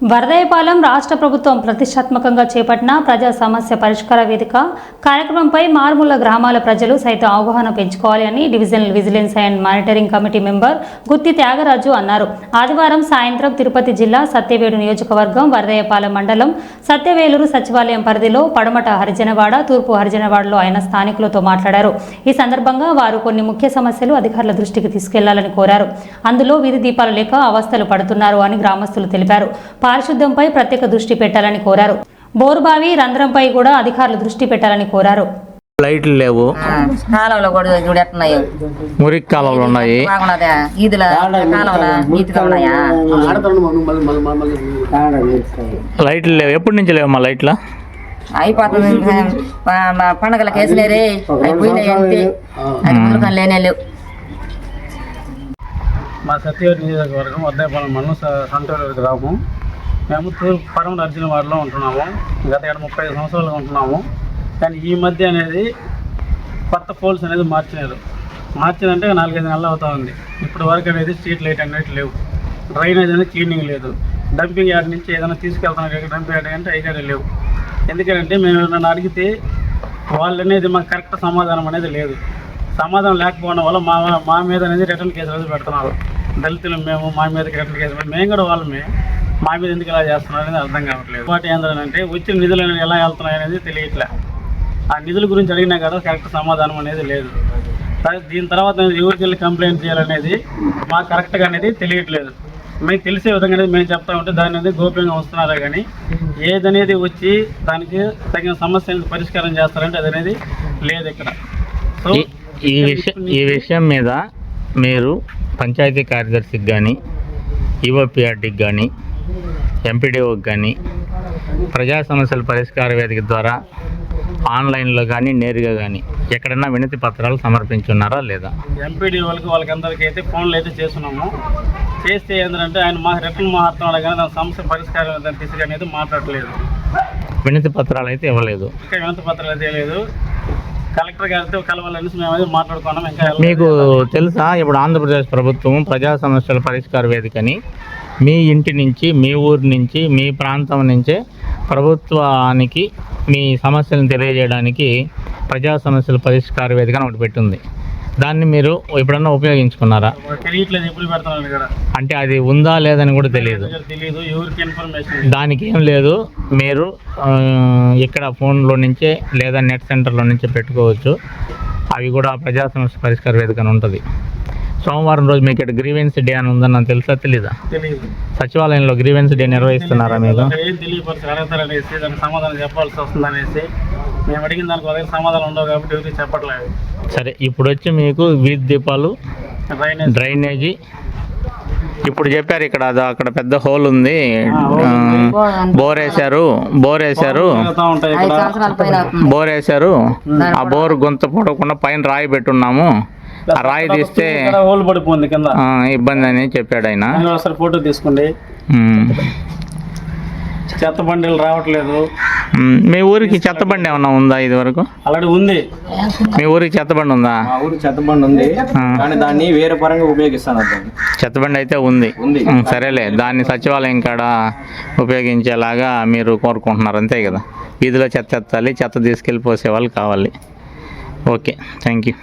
వరదయపాలెం రాష్ట్ర ప్రభుత్వం ప్రతిష్టాత్మకంగా చేపట్టిన ప్రజా సమస్య పరిష్కార వేదిక కార్యక్రమంపై మారుమూల గ్రామాల ప్రజలు సైతం అవగాహన పెంచుకోవాలి అని divisional vigilance and monitoring committee member Gutti Thyagaraju అన్నారు. ఆదివారం సాయంత్రం తిరుపతి జిల్లా సత్యవేడు నియోజకవర్గం వరదయపాలెం మండలం సత్యవేలూరు సచివాలయం పరిధిలో పడమట హరిజనవాడ తూర్పు హరిజనవాడలో ఆయన స్థానికులతో మాట్లాడారు. ఈ సందర్భంగా వారు కొన్ని ముఖ్య సమస్యలు అధికారుల దృష్టికి తీసుకెళ్ళాలని కోరారు. అందులో వీధి దీపాలు లేక అవస్థలు పడుతున్నారు అని గ్రామస్తులు తెలిపారు. పారిశుద్ధ్యంపై ప్రత్యేక దృష్టి పెట్టాలని కోరారు. బోరుబావి రంధ్రంపై కూడా అధికారులు దృష్టి పెట్టాలని కోరారు. లైట్లు లేవు. కాలంలో కూడా చూడు ఎట్టున్నాయి మురికి ఉన్నాయి. ఈదుల కాలంలో ఉన్నాయా? లైట్లు లేవు. ఎప్పటి నుంచి లేవు మా లైట్ల? అయిపోతుంది. పండగల కేసులేరే అయిపోయినాయి అంతే. అది లేనే లేవు. మా సత్యవతి నియోజకవర్గం వద్దయపాలెం మండలం సంతూరు గ్రామం మేము తూర్పు పరమ అర్జున వారిలో ఉంటున్నాము. గత ఏడు ముప్పై ఐదు సంవత్సరాలుగా ఉంటున్నాము. కానీ ఈ మధ్య అనేది కొత్త పోల్స్ అనేది మార్చినారు. మార్చిందంటే నాలుగైదు నెలలు అవుతా ఉంది. ఇప్పటి వరకు అనేది స్ట్రీట్ లైట్ అనేది లేవు. డ్రైనేజ్ అనేది క్లీనింగ్ లేదు. డంపింగ్ యార్డ్ నుంచి ఏదైనా తీసుకెళ్తాను డంపింగ్ యార్డ్ అంటే అయితే లేవు. ఎందుకంటే మేము నన్ను అడిగితే వాళ్ళు అనేది మాకు కరెక్ట్ సమాధానం అనేది లేదు. సమాధానం లేకపోవడం వల్ల మా మా మీద అనేది రిటర్న్ కేసు అనేది పెడుతున్నారు. దళితులు మేము మా మీద రిటర్న్ కేసు మేము కూడా వాళ్ళమే. మా మీద ఎందుకు ఇలా చేస్తున్నారు అనేది అర్థం కావట్లేదు. వాటి ఏంటంటే వచ్చిన నిధులు అనేది ఎలా వెళ్తున్నాయి అనేది తెలియట్లే. ఆ నిధుల గురించి అడిగినా కదా కరెక్ట్ సమాధానం అనేది లేదు. దీని తర్వాత నేను ఎవరికి వెళ్ళి కంప్లైంట్ చేయాలనేది మాకు కరెక్ట్గా అనేది తెలియట్లేదు. మీకు తెలిసే విధంగా అనేది మేము చెప్తా ఉంటే దాన్ని అనేది గోప్యంగా ఉంచుతున్నారా కానీ ఏదనేది వచ్చి దానికి తగిన సమస్య అనేది పరిష్కారం చేస్తారంటే అది అనేది లేదు ఇక్కడ. సో ఈ- ఈ విషయం ఈ విషయం మీద మీరు పంచాయతీ కార్యదర్శికి కానీ ఈఓపిఆర్డీకి కానీ ఎంపీడీఓకి కానీ ప్రజా సమస్యల పరిష్కార వేదిక ద్వారా ఆన్లైన్లో కానీ నేరుగా కానీ ఎక్కడన్నా వినతి పత్రాలు సమర్పించున్నారా లేదా? ఎంపీడీ వాళ్ళకి వాళ్ళకందరికీ అయితే ఫోన్లు అయితే చేస్తున్నాము. చేస్తే ఏంటంటే ఆయన మా రిటర్న్ మాట్లాడుతున్నాడు కానీ దాని సమస్య పరిష్కారం దాన్ని తీసుకు అనేది మాట్లాడలేదు. వినతి పత్రాలు అయితే ఇవ్వలేదు. ఇంకా వినతి పత్రాలు అయితే లేదు కలెక్టర్ గారితో కలవాలనేసి మేము అయితే మాట్లాడుకున్నాం. ఇంకా వెళ్ళలేదు. మీకు తెలుసా? ఇప్పుడు ఆంధ్రప్రదేశ్ ప్రభుత్వం ప్రజా సమస్యల పరిష్కార వేదికని మీ ఇంటి నుంచి మీ ఊరి నుంచి మీ ప్రాంతం నుంచే ప్రభుత్వానికి మీ సమస్యలను తెలియజేయడానికి ప్రజా సమస్యల పరిష్కార వేదిక ఒకటి పెట్టింది. దాన్ని మీరు ఎప్పుడన్నా ఉపయోగించుకున్నారా? తెలియట్లేదు ఎప్పుడు అంటే అది ఉందా లేదని కూడా తెలియదు. తెలియదు ఎవరికి ఇన్ఫర్మేషన్ దానికి ఏం లేదు. మీరు ఇక్కడ ఫోన్లో నుంచే లేదా నెట్ సెంటర్లో నుంచే పెట్టుకోవచ్చు. అవి కూడా ప్రజా సమస్య పరిష్కార వేదిక అని ఉంటుంది. సోమవారం రోజు మీకు ఇక్కడ గ్రీవెన్స్ డే అని ఉందని నాకు తెలుసా తెలీదా? తెలియదు సచివాలయంలో గ్రీవెన్స్ డే నిర్వహిస్తున్నారా దానికి సమాధానం చెప్పాల్సి వస్తుంది అనేసి మేము అడిగిన దానికి సమాధానం ఉండవు కాబట్టి ఎవరికి చెప్పట్లేదు. సరే ఇప్పుడు వచ్చి మీకు వీధి దీపాలు డ్రైనేజ్. ఇప్పుడు చెప్పారు ఇక్కడ అది అక్కడ పెద్ద హోల్ ఉంది. బోర్ వేశారు బోర్ అవుతుంది. బోర్ వేశారు ఆ బోర్ గొంత పడకుండా పైన రాయి పెట్టున్నాము. ఆ రాయి తీస్తే ఇక్కడ హోల్ పడిపోయింది కింద. ఆ, ఇబ్బంది అని చెప్పాడు ఆయన. ఫోటో తీసుకోండి. చెత్త బండిలు రావట్లేదు. మీ ఊరికి చెత్త బండి ఏమన్నా ఉందా ఇది వరకు? ఆల్రెడీ ఉంది. మీ ఊరికి చెత్త బండి ఉందా? మా ఊరు చెత్తబండి ఉంది. కానీ దాన్ని వేరే పరంగా ఉపయోగిస్తాను దాన్ని చెత్త బండి అయితే ఉంది. ఉంది. ఉమ్, సరేలే. దాన్ని సచివాలయం కాడ ఉపయోగించేలాగా మీరు కోరుకుంటున్నారు. అంతే కదా. వీధిలో చెత్త ఎత్తాలి చెత్త తీసుకెళ్ళి పోసే వాళ్ళు కావాలి. ఓకే. Thank you